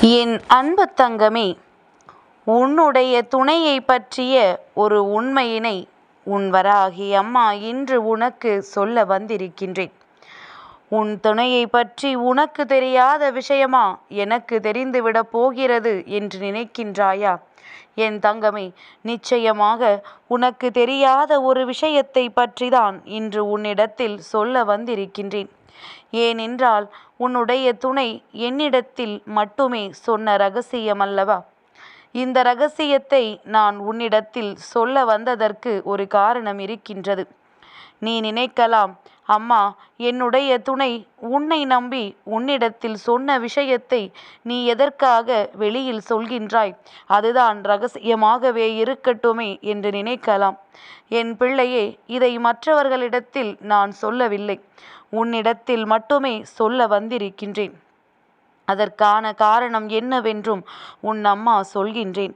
என் அன்பு தங்கமே உன்னுடைய துணையை பற்றிய ஒரு உண்மையினை உன் வராகி அம்மா இன்று உனக்கு சொல்ல வந்திருக்கின்றேன். உன் துணையை பற்றி உனக்கு தெரியாத விஷயமா எனக்கு தெரிந்துவிடப் போகிறது என்று நினைக்கின்றாயா? என் தங்கமே நிச்சயமாக உனக்கு தெரியாத ஒரு விஷயத்தை பற்றிதான் இன்று உன்னிடத்தில் சொல்ல வந்திருக்கின்றேன். ஏனென்றால் உன்னுடைய துணை என்னிடத்தில் மட்டுமே சொன்ன ரகசியமல்லவா? இந்த ரகசியத்தை நான் உன்னிடத்தில் சொல்ல வந்ததற்கு ஒரு காரணம் இருக்கின்றது. நீ நினைக்கலாம். அம்மா என்னுடைய துணை உன்னை நம்பி உன்னிடத்தில் சொன்ன விஷயத்தை நீ எதற்காக வெளியில் சொல்கின்றாய்? அதுதான் ரகசியமாகவே இருக்கட்டுமே என்று நினைக்கலாம். என் பிள்ளையே இதை மற்றவர்களிடத்தில் நான் சொல்லவில்லை. உன்னிடத்தில் மட்டுமே சொல்ல வந்திருக்கின்றேன். அதற்கான காரணம் என்னவென்றும் உன் அம்மா சொல்கின்றேன்.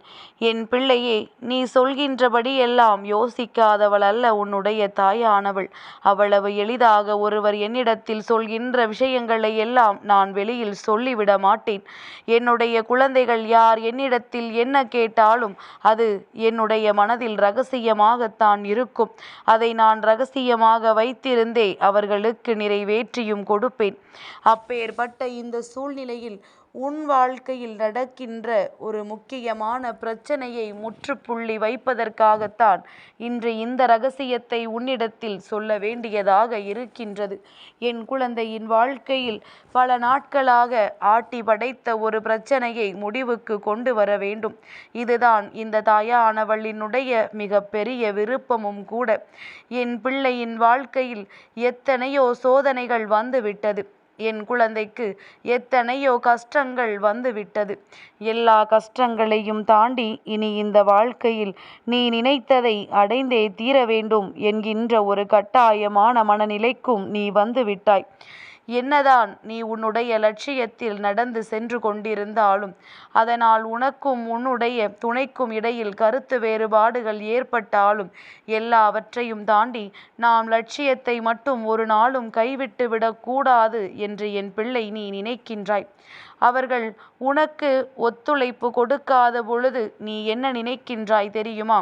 என் பிள்ளையே நீ சொல்கின்றபடி எல்லாம் யோசிக்காதவள் அல்ல உன்னுடைய தாயானவள். அவ்வளவு எளிதாக ஒருவர் என்னிடத்தில் சொல்கின்ற விஷயங்களை எல்லாம் நான் வெளியில் சொல்லிவிட மாட்டேன். என்னுடைய குழந்தைகள் யார் என்னிடத்தில் என்ன கேட்டாலும் அது என்னுடைய மனதில் ரகசியமாகத்தான் இருக்கும். அதை நான் ரகசியமாக வைத்திருந்தே அவர்களுக்கு நிறைவேற்றியும் கொடுப்பேன். அப்பேற்பட்ட இந்த சூழ்நிலையில் உன் வாழ்க்கையில் நடக்கின்ற ஒரு முக்கியமான பிரச்சனையை முற்றுப்புள்ளி வைப்பதற்காகத்தான் இன்று இந்த ரகசியத்தை உன்னிடத்தில் சொல்ல வேண்டியதாக இருக்கின்றது. என் குழந்தையின் வாழ்க்கையில் பல நாட்களாக ஆட்டி படைத்த ஒரு பிரச்சனையை முடிவுக்கு கொண்டு வர வேண்டும். இதுதான் இந்த தாயானவளினுடைய மிக பெரிய விருப்பமும் கூட. என் பிள்ளையின் வாழ்க்கையில் எத்தனையோ சோதனைகள் வந்துவிட்டது. என் குழந்தைக்கு எத்தனையோ கஷ்டங்கள் வந்துவிட்டது. எல்லா கஷ்டங்களையும் தாண்டி இனி இந்த வாழ்க்கையில் நீ நினைத்ததை அடைந்தே தீர வேண்டும் என்கின்ற ஒரு கட்டாயமான மனநிலைக்கும் நீ வந்துவிட்டாய். என்னதான் நீ உன்னுடைய லட்சியத்தில் நடந்து சென்று கொண்டிருந்தாலும் அதனால் உனக்கும் உன்னுடைய துணைக்கும் இடையில் கருத்து வேறுபாடுகள் ஏற்பட்டாலும் எல்லாவற்றையும் தாண்டி நாம் லட்சியத்தை மட்டும் ஒரு நாளும் கைவிட்டு விடக்கூடாது என்று என் பிள்ளை நீ நினைக்கின்றாய். அவர்கள் உனக்கு ஒத்துழைப்பு கொடுக்காத பொழுது நீ என்ன நினைக்கின்றாய் தெரியுமா?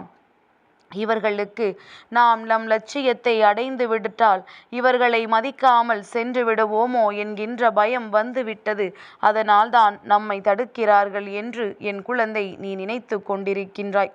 இவர்களுக்கு நாம் நம் லட்சியத்தை அடைந்து விட்டால் இவர்களை மதிக்காமல் சென்று விடுவோமோ என்கின்ற பயம் வந்துவிட்டது. அதனால்தான் நம்மை தடுக்கிறார்கள் என்று என் குழந்தை நீ நினைத்து கொண்டிருக்கின்றாய்.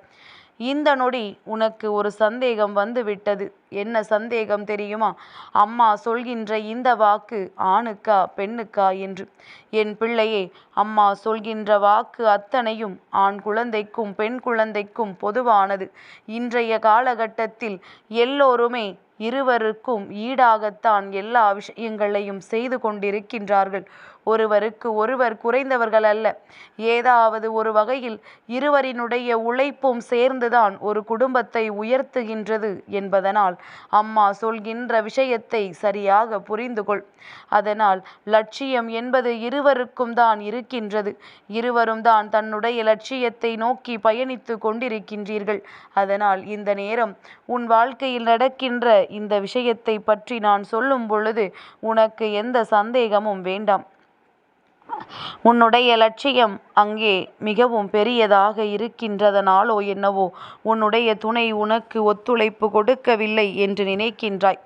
இந்த நொடி உனக்கு ஒரு சந்தேகம் வந்துவிட்டது. என்ன சந்தேகம் தெரியுமா? அம்மா சொல்கின்ற இந்த வாக்கு ஆணுக்கா பெண்ணுக்கா என்று. என் பிள்ளையே அம்மா சொல்கின்ற வாக்கு அத்தனையும் ஆண் குழந்தைக்கும் பெண் குழந்தைக்கும் பொதுவானது. இன்றைய காலகட்டத்தில் எல்லோருமே இருவருக்கும் ஈடாகத்தான் எல்லா விஷயங்களையும் செய்து கொண்டிருக்கின்றார்கள். ஒருவருக்கு ஒருவர் குறைந்தவர்கள் அல்ல. ஏதாவது ஒரு வகையில் இருவரினுடைய உழைப்பும் சேர்ந்துதான் ஒரு குடும்பத்தை உயர்த்துகின்றது என்பதனால் அம்மா சொல்கின்ற விஷயத்தை சரியாக புரிந்து கொள் அதனால் லட்சியம் என்பது இருவருக்கும் தான் இருக்கின்றது. இருவரும் தான் தன்னுடைய லட்சியத்தை நோக்கி பயணித்து கொண்டிருக்கின்றீர்கள். அதனால் இந்த நேரம் உன் வாழ்க்கையில் நடக்கின்ற இந்த விஷயத்தை பற்றி நான் சொல்லும் பொழுது உனக்கு எந்த சந்தேகமும் வேண்டாம். உன்னுடைய லட்சியம் அங்கே மிகவும் பெரியதாக இருக்கின்றதனாலோ என்னவோ உன்னுடைய துணை உனக்கு ஒத்துழைப்பு கொடுக்கவில்லை என்று நினைக்கின்றாய்.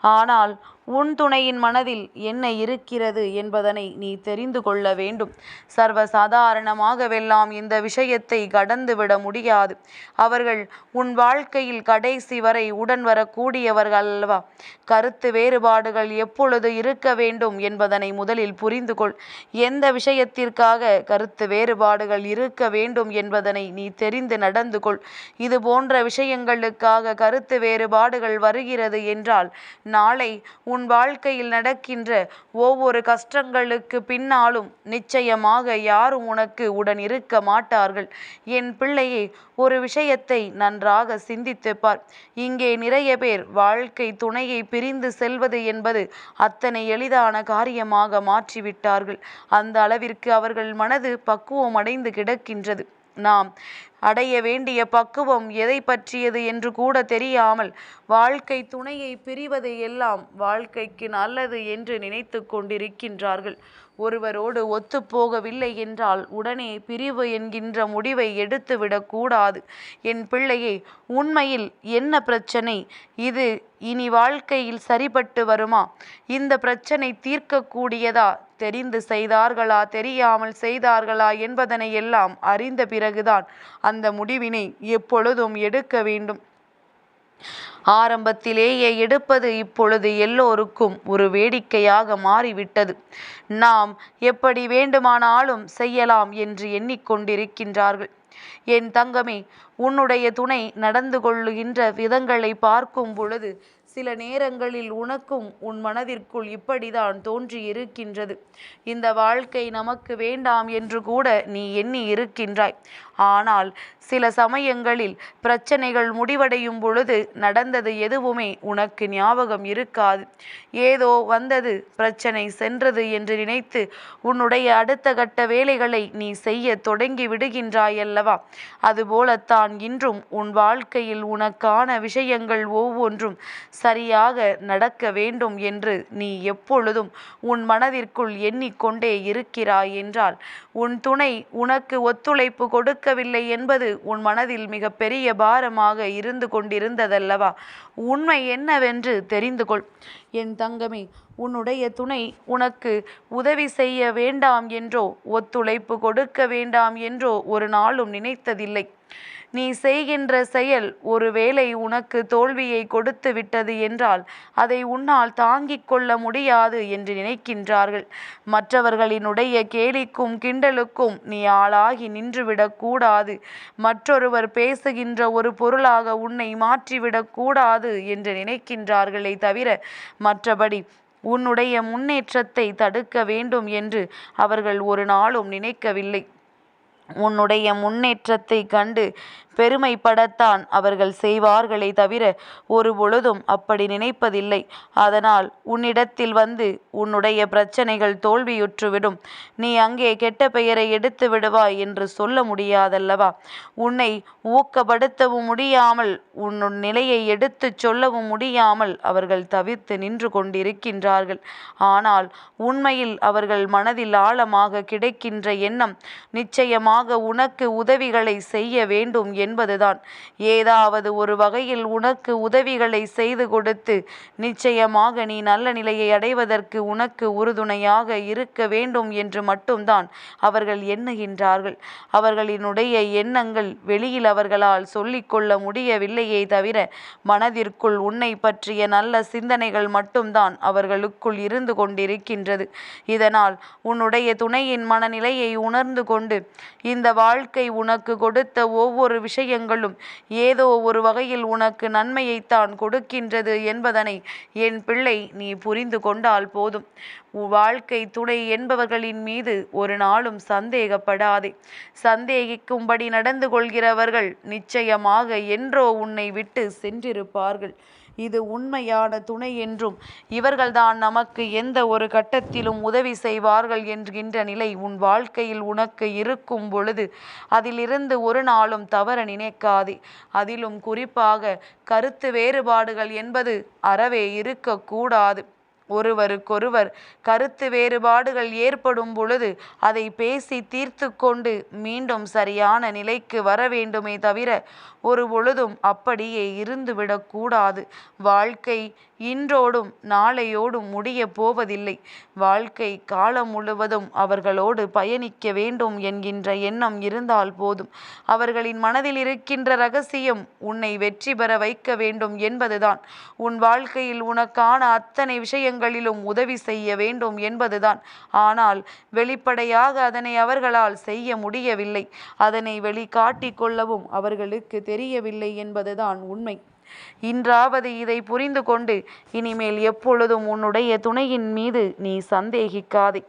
ஆனால் உன் துணையின் மனதில் என்ன இருக்கிறது என்பதனை நீ தெரிந்து கொள்ள வேண்டும். சர்வ சாதாரணமாகவெல்லாம் இந்த விஷயத்தை கடந்துவிட முடியாது. அவர்கள் உன் வாழ்க்கையில் கடைசி வரை உடன் வரக்கூடியவர்கள் அல்லவா? கருத்து வேறுபாடுகள் எப்பொழுது இருக்க வேண்டும் என்பதனை முதலில் புரிந்து கொள். எந்த விஷயத்திற்காக கருத்து வேறுபாடுகள் இருக்க வேண்டும் என்பதனை நீ தெரிந்து நடந்து கொள். இது போன்ற விஷயங்களுக்காக கருத்து வேறுபாடுகள் வருகிறது என்றால் நாளை உன் உன் வாழ்க்கையில் நடக்கின்ற ஒவ்வொரு கஷ்டங்களுக்கு பின்னாலும் நிச்சயமாக யாரும் உனக்கு உடன் இருக்க மாட்டார்கள். என் பிள்ளையே ஒரு விஷயத்தை நன்றாக சிந்தித்து பார் இங்கே நிறைய பேர் வாழ்க்கை துணையை பிரிந்து செல்வது என்பது அத்தனை எளிதான காரியமாக மாற்றிவிட்டார்கள். அந்த அளவிற்கு அவர்கள் மனது பக்குவம் அடைந்து கிடக்கின்றது. நாம் அடைய வேண்டிய பக்குவம் எதை பற்றியது என்று கூட தெரியாமல் வாழ்க்கை துணையை பிரிவது எல்லாம் வாழ்க்கைக்கு நல்லது என்று நினைத்து கொண்டிருக்கின்றார்கள். ஒருவரோடு ஒத்துப்போகவில்லை என்றால் உடனே பிரிவு என்கின்ற முடிவை எடுத்துவிடக்கூடாது என் பிள்ளையே உண்மையில் என்ன பிரச்சனை? இது இனி வாழ்க்கையில் சரிபட்டு வருமா? இந்த பிரச்சனை தீர்க்கக்கூடியதா? தெரிந்து செய்தார்களா? தெரியாமல் செய்தார்களா? என்பதனை எல்லாம் அறிந்த பிறகுதான் அந்த முடிவினை எப்பொழுதும் எடுக்க வேண்டும். ஆரம்பத்திலேயே எடுப்பது இப்பொழுது எல்லோருக்கும் ஒரு வேடிக்கையாக மாறிவிட்டது. நாம் எப்படி வேண்டுமானாலும் செய்யலாம் என்று எண்ணிக்கொண்டிருக்கின்றார்கள். என் தங்கமே உன்னுடைய துணை நடந்து கொள்ளுகின்ற விதங்களை பார்க்கும் பொழுது சில நேரங்களில் உனக்கும் உன் மனதிற்குள் இப்படிதான் தோன்றி இருக்கின்றது இந்த வாழ்க்கை நமக்கு வேண்டாம் என்று கூட நீ எண்ணி இருக்கின்றாய். ஆனால் சில சமயங்களில் பிரச்சனைகள் முடிவடையும் பொழுது நடந்தது எதுவுமே உனக்கு ஞாபகம் இருக்காது. ஏதோ வந்தது பிரச்சனை சென்றது என்று நினைத்து உன்னுடைய அடுத்த கட்ட வேலைகளை நீ செய்ய தொடங்கி விடுகின்றாயல்லவா? அதுபோலத்தான் இன்றும் உன் வாழ்க்கையில் உனக்கான விஷயங்கள் ஒவ்வொன்றும் சரியாக நடக்க வேண்டும் என்று நீ எப்பொழுதும் உன் மனதிற்குள் எண்ணிக்கொண்டே இருக்கிறாய் என்றால் உன் துணை உனக்கு ஒத்துழைப்பு கொடுக்கவில்லை என்பது உன் மனதில் மிக பெரிய பாரமாக இருந்து கொண்டிருந்ததல்லவா? உண்மை என்னவென்று தெரிந்து கொள் என் தங்கமே உன்னுடைய துணை உனக்கு உதவி செய்ய வேண்டாம் என்றோ ஒத்துழைப்பு கொடுக்க வேண்டாம் என்றோ ஒரு நாளும் நினைத்ததில்லை. நீ செய்கின்ற செயல் ஒருவேளை உனக்கு தோல்வியை கொடுத்து விட்டது என்றால் அதை உன்னால் தாங்கிக் கொள்ள முடியாது என்று நினைக்கின்றார்கள். மற்றவர்களினுடைய கேலிக்கும் கிண்டலுக்கும் நீ ஆளாகி நின்றுவிடக்கூடாது மற்றொருவர் பேசுகின்ற ஒரு பொருளாக உன்னை மாற்றிவிடக்கூடாது என்று நினைக்கின்றார்களே தவிர மற்றபடி உன்னுடைய முன்னேற்றத்தை தடுக்க வேண்டும் என்று அவர்கள் ஒரு நாளும் நினைக்கவில்லை. உன்னுடைய முன்னேற்றத்தை கண்டு பெருமைப்படத்தான் அவர்கள் செய்வார்களே தவிர ஒரு பொழுதும் அப்படி நினைப்பதில்லை. அதனால் உன்னிடத்தில் வந்து உன்னுடைய பிரச்சனைகள் தோல்வியுற்றுவிடும். நீ அங்கே கெட்ட பெயரை எடுத்து விடுவாய் என்று சொல்ல முடியாதல்லவா? உன்னை ஊக்கப்படுத்தவும் முடியாமல் உன் நிலையை எடுத்துச் சொல்லவும் முடியாமல் அவர்கள் தவிர்த்து நின்று கொண்டிருக்கின்றார்கள். ஆனால் உண்மையில் அவர்கள் மனதில் ஆழமாக கிடைக்கின்ற எண்ணம் நிச்சயமாக உனக்கு உதவிகளை செய்ய வேண்டும் என்பதுதான். ஏதாவது ஒரு வகையில் உனக்கு உதவிகளை செய்து கொடுத்து நிச்சயமாக நீ நல்ல நிலையை அடைவதற்கு உனக்கு உறுதுணையாக இருக்க வேண்டும் என்று மட்டும்தான் அவர்கள் எண்ணுகின்றார்கள். அவர்களினுடைய எண்ணங்கள் வெளியில் அவர்களால் சொல்லிக்கொள்ள முடியவில்லையே தவிர மனதிற்குள் உன்னை பற்றிய நல்ல சிந்தனைகள் மட்டும்தான் அவர்களுக்குள் இருந்து கொண்டிருக்கின்றது. இதனால் உன்னுடைய துணையின் மனநிலையை உணர்ந்து கொண்டு இந்த வாழ்க்கை உனக்கு கொடுத்த ஒவ்வொரு விஷயங்களும் ஏதோ ஒரு வகையில் உனக்கு நன்மையைத்தான் கொடுக்கின்றது என்பதனை என் பிள்ளை நீ புரிந்து கொண்டால் போதும். வாழ்க்கை துணை என்பவர்களின் மீது ஒரு நாளும் சந்தேகப்படாதே. சந்தேகிக்கும்படி நடந்து கொள்கிறவர்கள் நிச்சயமாக என்றோ உன்னை விட்டு சென்றிருப்பார்கள். இது உண்மையான துணை என்றும் இவர்கள்தான் நமக்கு எந்த ஒரு கட்டத்திலும் உதவி செய்வார்கள் என்கின்ற நிலை உன் வாழ்க்கையில் உனக்கு இருக்கும் பொழுது அதிலிருந்து ஒரு நாளும் தவற நினைக்காதே. அதிலும் குறிப்பாக கருத்து வேறுபாடுகள் என்பது அறவே இருக்கக்கூடாது. ஒருவருக்கொருவர் கருத்து வேறுபாடுகள் ஏற்படும் பொழுது அதை பேசி தீர்த்து கொண்டு மீண்டும் சரியான நிலைக்கு வர வேண்டுமே தவிர ஒரு பொழுதும் அப்படியே இருந்துவிடக்கூடாது வாழ்க்கை இன்றோடும் நாளையோடும் முடிய போவதில்லை. வாழ்க்கை காலம் முழுவதும் அவர்களோடு பயணிக்க வேண்டும் என்கின்ற எண்ணம் இருந்தால் போதும். அவர்களின் மனதில் இருக்கின்ற ரகசியம் உன்னை வெற்றி பெற வைக்க வேண்டும் என்பதுதான். உன் வாழ்க்கையில் உனக்கான அத்தனை விஷயங்கள் விஷயங்களிலும் உதவி செய்ய வேண்டும் என்பதுதான். ஆனால் வெளிப்படையாக அதனை அவர்களால் செய்ய முடியவில்லை. அதனை வெளிக்காட்டிக் கொள்ளவும் அவர்களுக்கு தெரியவில்லை என்பதுதான் உண்மை. இன்றாவது இதை புரிந்து கொண்டு இனிமேல் எப்பொழுதும் உன்னுடைய துணையின் மீது நீ சந்தேகிக்காதே.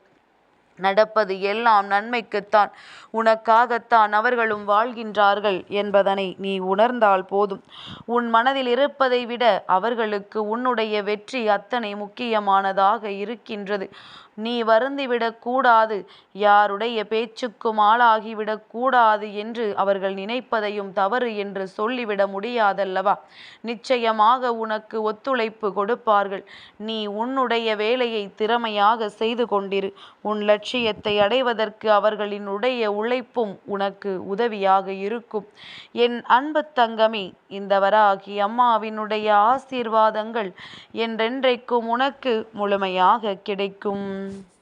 நடப்பது எல்லாம் நன்மைக்குத்தான். உனக்காகத்தான் அவர்களும் வாழ்கின்றார்கள் என்பதனை நீ உணர்ந்தால் போதும். உன் மனதில் இருப்பதை விட அவர்களுக்கு உன்னுடைய வெற்றி அத்தனை முக்கியமானதாக இருக்கின்றது. நீ வருந்திவிடக்கூடாது யாருடைய பேச்சுக்கும் ஆளாகிவிடக்கூடாது என்று அவர்கள் நினைப்பதையும் தவறு என்று சொல்லிவிட முடியாதல்லவா? நிச்சயமாக உனக்கு ஒத்துழைப்பு கொடுப்பார்கள். நீ உன்னுடைய வேலையை திறமையாக செய்து கொண்டிரு. உன் லட்சியத்தை அடைவதற்கு அவர்களினுடைய உழைப்பும் உனக்கு உதவியாக இருக்கும். என் அன்பு தங்கமே இந்த வராகி அம்மாவினுடைய ஆசீர்வாதங்கள் என்றென்றைக்கும் உனக்கு முழுமையாக கிடைக்கும். Mm.